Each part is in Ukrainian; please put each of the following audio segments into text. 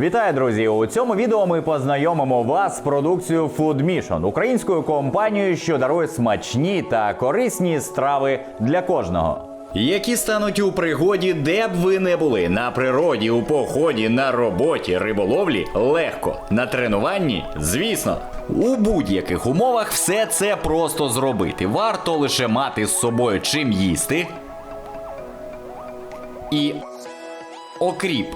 Вітаю, друзі! У цьому відео ми познайомимо вас з продукцією Food Mission, українською компанією, що дарує смачні та корисні страви для кожного. Які стануть у пригоді, де б ви не були на природі, у поході, на роботі, риболовлі легко. На тренуванні, звісно. У будь-яких умовах все це просто зробити. Варто лише мати з собою чим їсти і окріп.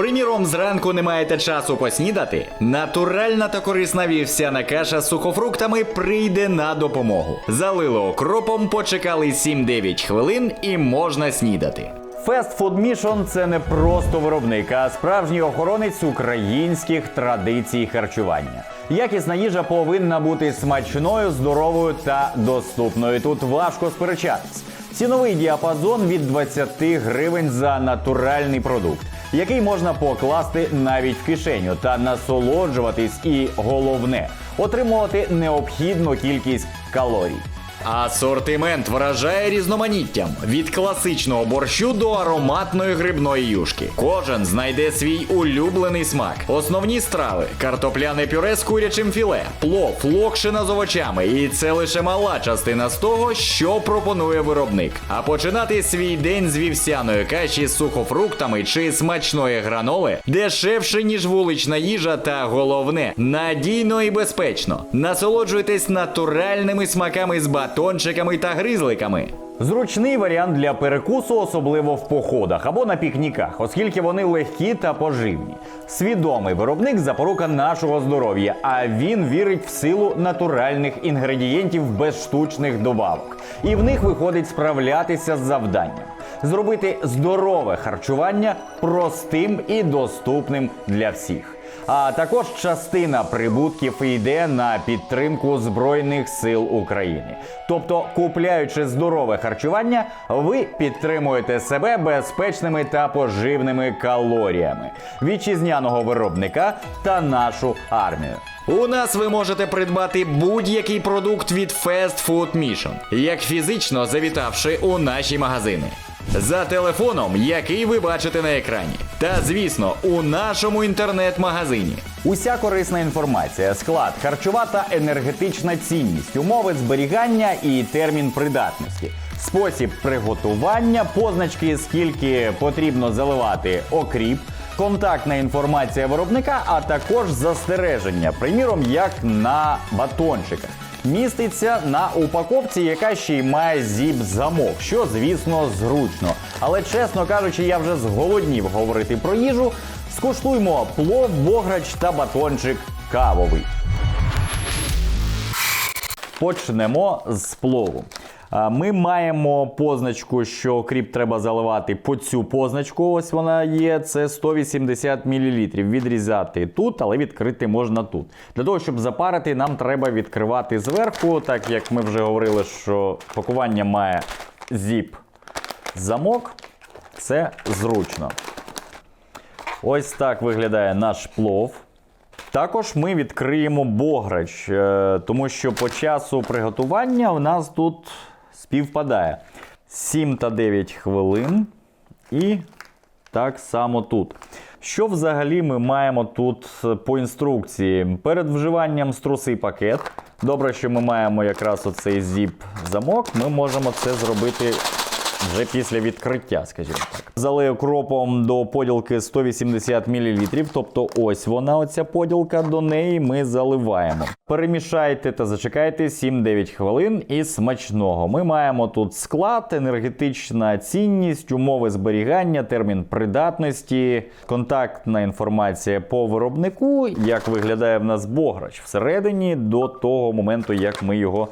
Приміром, зранку не маєте часу поснідати. Натуральна та корисна вівсяна каша з сухофруктами прийде на допомогу. Залили окропом, почекали 7-9 хвилин і можна снідати. Fast Food Mission – це не просто виробник, а справжній охоронець українських традицій харчування. Якісна їжа повинна бути смачною, здоровою та доступною. Тут важко сперечатись. Ціновий діапазон від 20 гривень за натуральний продукт, який можна покласти навіть в кишеню та насолоджуватись, і головне отримувати необхідну кількість калорій. Асортимент вражає різноманіттям від класичного борщу до ароматної грибної юшки. Кожен знайде свій улюблений смак. Основні страви: картопляне пюре з курячим філе, плов, локшина з овочами. І це лише мала частина з того, що пропонує виробник. А починати свій день з вівсяної каші з сухофруктами чи смачної граноли дешевше, ніж вулична їжа, та головне надійно і безпечно. Насолоджуйтесь натуральними смаками з батончиками та гризликами. Зручний варіант для перекусу, особливо в походах або на пікніках, оскільки вони легкі та поживні. Свідомий виробник запорука нашого здоров'я, а він вірить в силу натуральних інгредієнтів без штучних добавок. І в них виходить справлятися з завданням. Зробити здорове харчування простим і доступним для всіх. А також частина прибутків йде на підтримку Збройних сил України. Тобто, купляючи здорове харчування, ви підтримуєте себе безпечними та поживними калоріями вітчизняного виробника та нашу армію. У нас ви можете придбати будь-який продукт від Fast Food Mission, як фізично завітавши у наші магазини. За телефоном, який ви бачите на екрані. Та звісно, у нашому інтернет-магазині. Уся корисна інформація, склад, харчова та енергетична цінність, умови зберігання і термін придатності. Спосіб приготування, позначки, скільки потрібно заливати окріп, контактна інформація виробника, а також застереження, приміром, як на батончиках міститься на упаковці, яка ще й має зіп-замок, що, звісно, зручно. Але чесно кажучи, я вже зголоднів говорити про їжу. Скуштуймо плов, бограч та батончик кавовий. Почнемо з плову. Ми маємо позначку, що кріп треба заливати по цю позначку. Ось вона є. Це 180 мл. Відрізати тут, але відкрити можна тут. Для того, щоб запарити, нам треба відкривати зверху, так як ми вже говорили, що пакування має зіп замок. Це зручно. Ось так виглядає наш плов. Також ми відкриємо бограч, е, тому що по часу приготування в нас тут співпадає 7 та 9 хвилин. І так само тут. Що взагалі ми маємо тут по інструкції? Перед вживанням струси пакет. Добре, що ми маємо якраз оцей зіп-замок. Ми можемо це зробити вже після відкриття, скажімо так. Залию кропом до поділки 180 мл, тобто ось вона, оця поділка, до неї ми заливаємо. Перемішайте та зачекайте 7-9 хвилин і смачного. Ми маємо тут склад, енергетична цінність, умови зберігання, термін придатності, контактна інформація по виробнику, як виглядає в нас бограч всередині до того моменту, як ми його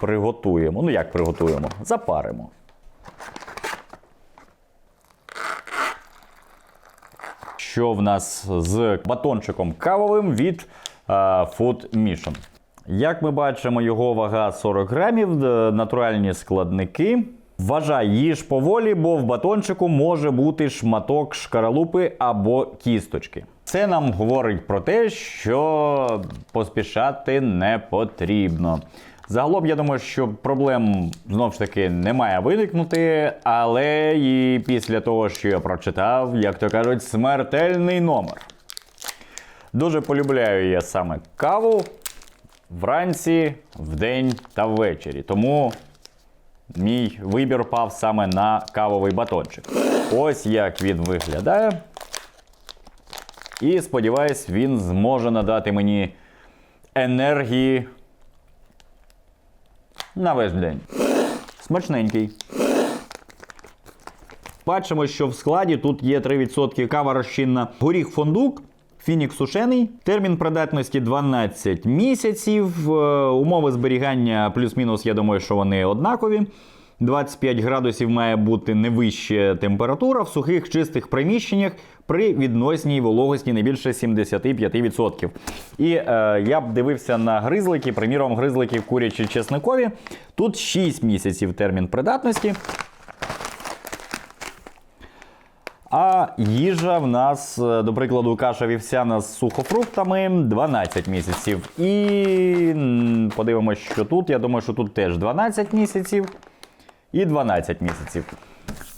приготуємо. Ну як приготуємо? Запаримо. Що в нас з батончиком кавовим від е, Food Mission. Як ми бачимо, його вага 40 грамів, натуральні складники. Вважай, їж поволі, бо в батончику може бути шматок шкаралупи або кісточки. Це нам говорить про те, що поспішати не потрібно. Загалом, я думаю, що проблем знов ж таки не має виникнути, але і після того, що я прочитав, як то кажуть, смертельний номер. Дуже полюбляю я саме каву вранці, вдень та ввечері. Тому мій вибір пав саме на кавовий батончик. Ось як він виглядає. І сподіваюсь, він зможе надати мені енергії на весь день. Смачненький. Бачимо, що в складі тут є 3% кава розчинна. Горіх фондук, фінік сушений, термін придатності 12 місяців. Е, Умови зберігання плюс-мінус, я думаю, що вони однакові. 25 градусів має бути не вища температура в сухих чистих приміщеннях при відносній вологості не більше 75%. І е, я б дивився на гризлики, приміром, гризлики курячі чесникові. Тут 6 місяців термін придатності. А їжа в нас, е, до прикладу, каша вівсяна з сухофруктами 12 місяців. І подивимось, що тут. Я думаю, що тут теж 12 місяців і 12 місяців.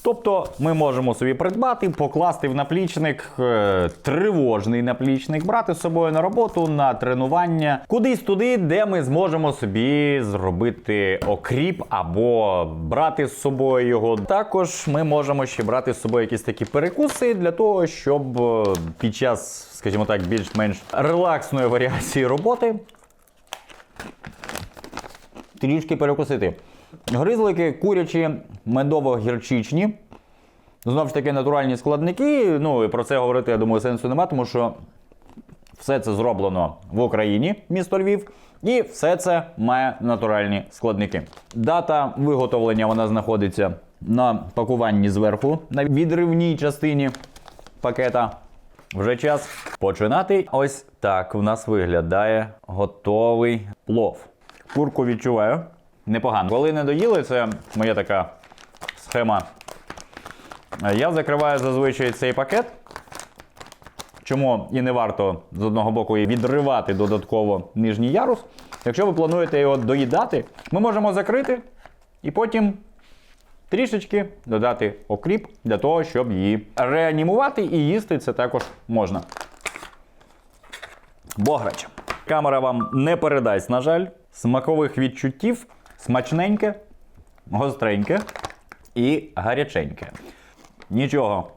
Тобто ми можемо собі придбати, покласти в наплічник е, тривожний наплічник, брати з собою на роботу, на тренування, кудись туди, де ми зможемо собі зробити окріп або брати з собою його. Також ми можемо ще брати з собою якісь такі перекуси для того, щоб е, під час, скажімо так, більш-менш релаксної варіації роботи трішки перекусити. Гризлики курячі, медово-гірчичні. Знову ж таки, натуральні складники. Ну і про це говорити, я думаю, сенсу нема, тому що все це зроблено в Україні, місто Львів, і все це має натуральні складники. Дата виготовлення вона знаходиться на пакуванні зверху, на відривній частині пакета. Вже час починати. Ось так у нас виглядає готовий плов. Курку відчуваю непогано. Коли не доїли, це моя така схема. Я закриваю зазвичай цей пакет. Чому і не варто з одного боку і відривати додатково нижній ярус. Якщо ви плануєте його доїдати, ми можемо закрити і потім трішечки додати окріп для того, щоб її реанімувати і їсти це також можна. Бограч. Камера вам не передасть, на жаль, смакових відчуттів смачненьке, гостреньке і гаряченьке. Нічого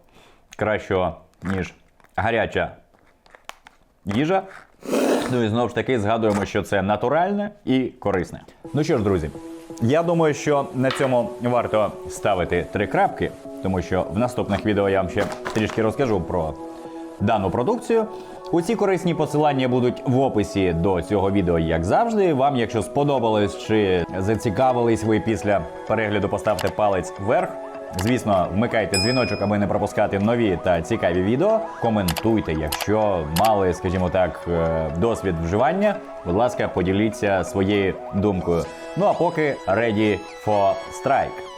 кращого, ніж гаряча їжа. Ну і знову ж таки згадуємо, що це натуральне і корисне. Ну що ж, друзі, я думаю, що на цьому варто ставити три крапки, тому що в наступних відео я вам ще трішки розкажу про дану продукцію. Усі корисні посилання будуть в описі до цього відео, як завжди. Вам, якщо сподобалось чи зацікавились ви після перегляду, поставте палець вверх. Звісно, вмикайте дзвіночок, аби не пропускати нові та цікаві відео. Коментуйте, якщо мали, скажімо так, е, досвід вживання. Будь ласка, поділіться своєю думкою. Ну а поки ready for strike.